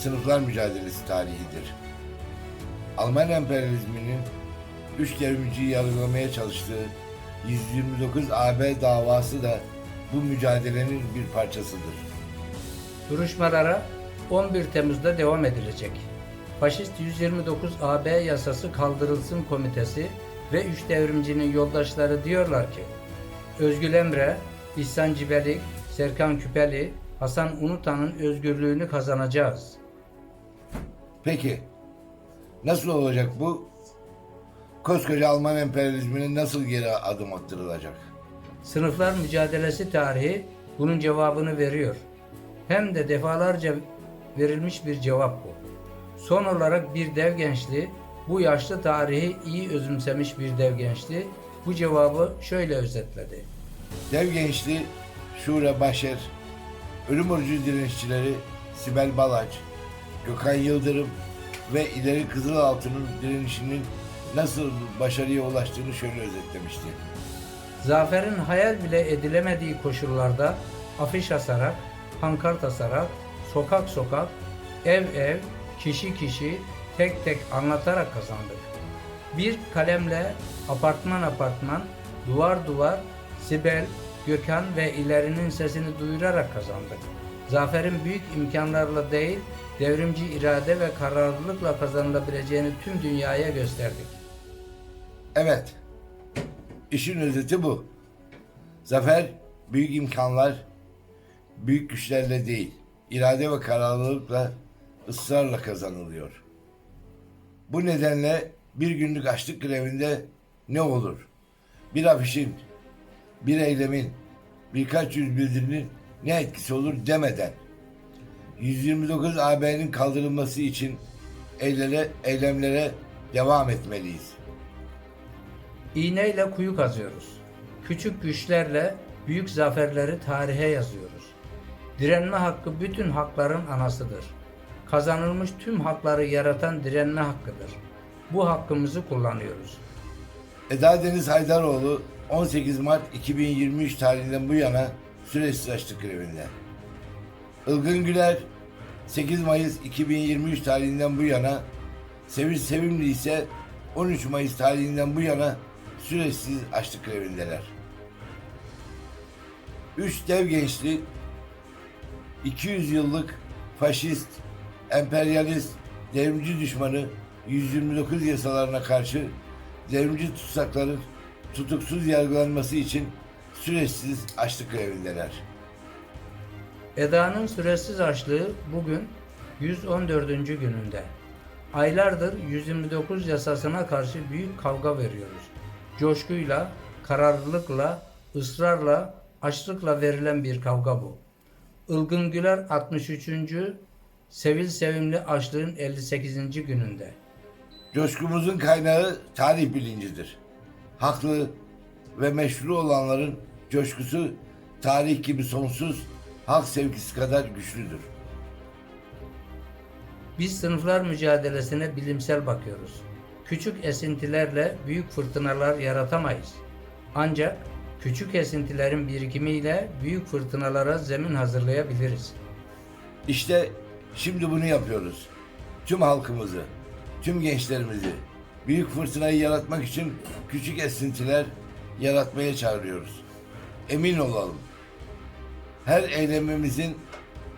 Sınıflar mücadelesi tarihidir. Alman emperyalizminin üç devrimciyi yargılamaya çalıştığı 129 AB davası da bu mücadelenin bir parçasıdır. Duruşmalara 11 Temmuz'da devam edilecek. Faşist 129 AB yasası kaldırılsın komitesi ve üç devrimcinin yoldaşları diyorlar ki Özgül Emre, İhsan Cibelik, Serkan Küpeli, Hasan Unutan'ın özgürlüğünü kazanacağız. Peki, nasıl olacak bu? Koskoca Alman emperyalizmine nasıl geri adım attırılacak? Sınıflar mücadelesi tarihi bunun cevabını veriyor. Hem de defalarca verilmiş bir cevap bu. Son olarak bir dev gençliği, bu yaşlı tarihi iyi özümsemiş bir dev gençliği bu cevabı şöyle özetledi. Dev gençliği Şura Başer, ölüm orucu direnişçileri Sibel Balaç, Gökhan Yıldırım ve ileri Kızılaltı'nın direnişinin nasıl başarıya ulaştığını şöyle özetlemişti. Zaferin hayal bile edilemediği koşullarda afiş asarak, pankart asarak, sokak sokak, ev ev, kişi kişi, tek tek anlatarak kazandık. Bir kalemle apartman apartman, duvar duvar, Sibel, Gökhan ve ilerinin sesini duyurarak kazandık. Zaferin büyük imkanlarla değil, devrimci irade ve kararlılıkla kazanılabileceğini tüm dünyaya gösterdik. Evet, işin özeti bu. Zafer büyük imkanlar, büyük güçlerle değil, irade ve kararlılıkla, ısrarla kazanılıyor. Bu nedenle bir günlük açlık grevinde ne olur? Bir afişin, bir eylemin, birkaç yüz bildirinin ne etkisi olur demeden 129 AB'nin kaldırılması için eylere, eylemlere devam etmeliyiz. İğneyle kuyu kazıyoruz. Küçük güçlerle büyük zaferleri tarihe yazıyoruz. Direnme hakkı bütün hakların anasıdır. Kazanılmış tüm hakları yaratan direnme hakkıdır. Bu hakkımızı kullanıyoruz. Eda Deniz Haydaroğlu 18 Mart 2023 tarihinden bu yana süresiz açlık grevinde. Ilgın Güler 8 Mayıs 2023 tarihinden bu yana, Sevil Sevimli ise 13 Mayıs tarihinden bu yana süresiz açlık grevindeler. Üç dev gençlik 200 yıllık faşist, emperyalist, devrimci düşmanı 129 yasalarına karşı devrimci tutsakların tutuksuz yargılanması için süresiz açlık grevindeler. Eda'nın süresiz açlığı bugün 114. gününde. Aylardır 129 yasasına karşı büyük kavga veriyoruz. Coşkuyla, kararlılıkla, ısrarla, açlıkla verilen bir kavga bu. Ilgın Güler 63. Sevil Sevimli açlığın 58. gününde. Coşkumuzun kaynağı tarih bilincidir. Haklı ve meşru olanların coşkusu tarih gibi sonsuz, halk sevgisi kadar güçlüdür. Biz sınıflar mücadelesine bilimsel bakıyoruz. Küçük esintilerle büyük fırtınalar yaratamayız. Ancak küçük esintilerin birikimiyle büyük fırtınalara zemin hazırlayabiliriz. İşte şimdi bunu yapıyoruz. Tüm halkımızı, tüm gençlerimizi büyük fırtınayı yaratmak için küçük esintiler yaratmaya çağırıyoruz. Emin olalım. Her eylemimizin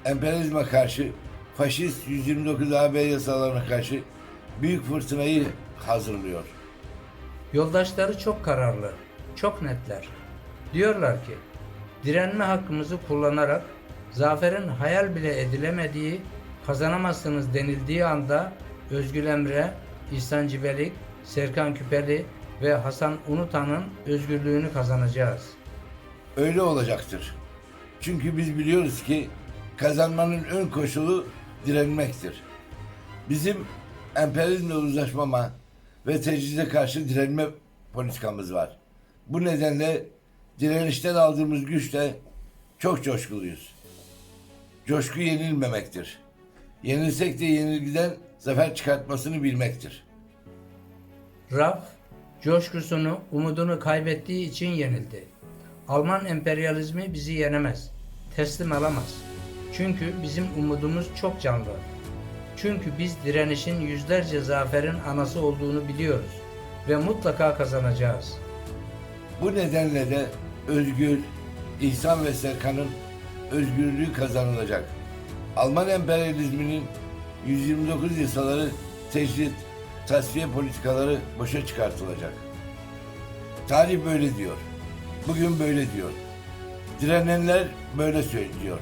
emperyalizme karşı, faşist 129 AB yasalarına karşı büyük fırtınayı hazırlıyor. Yoldaşları çok kararlı, çok netler. Diyorlar ki, direnme hakkımızı kullanarak zaferin hayal bile edilemediği, kazanamazsınız denildiği anda Özgül Emre, İhsan Cibelik, Serkan Küpeli ve Hasan Unutan'ın özgürlüğünü kazanacağız. Öyle olacaktır. Çünkü biz biliyoruz ki kazanmanın ön koşulu direnmektir. Bizim emperyalizmle uzlaşmama ve tecride karşı direnme politikamız var. Bu nedenle direnişten aldığımız güçle çok coşkuluyuz. Coşku yenilmemektir. Yenilsek de yenilgiden zafer çıkartmasını bilmektir. Raf, coşkusunu, umudunu kaybettiği için yenildi. Alman emperyalizmi bizi yenemez, teslim alamaz. Çünkü bizim umudumuz çok canlı. Çünkü biz direnişin yüzlerce zaferin anası olduğunu biliyoruz ve mutlaka kazanacağız. Bu nedenle de Özgür, İhsan ve Serkan'ın özgürlüğü kazanılacak. Alman emperyalizminin 129 yasaları tecrit, tasfiye politikaları boşa çıkartılacak. Tarih böyle diyor. Bugün böyle diyor. Direnenler böyle söylüyor.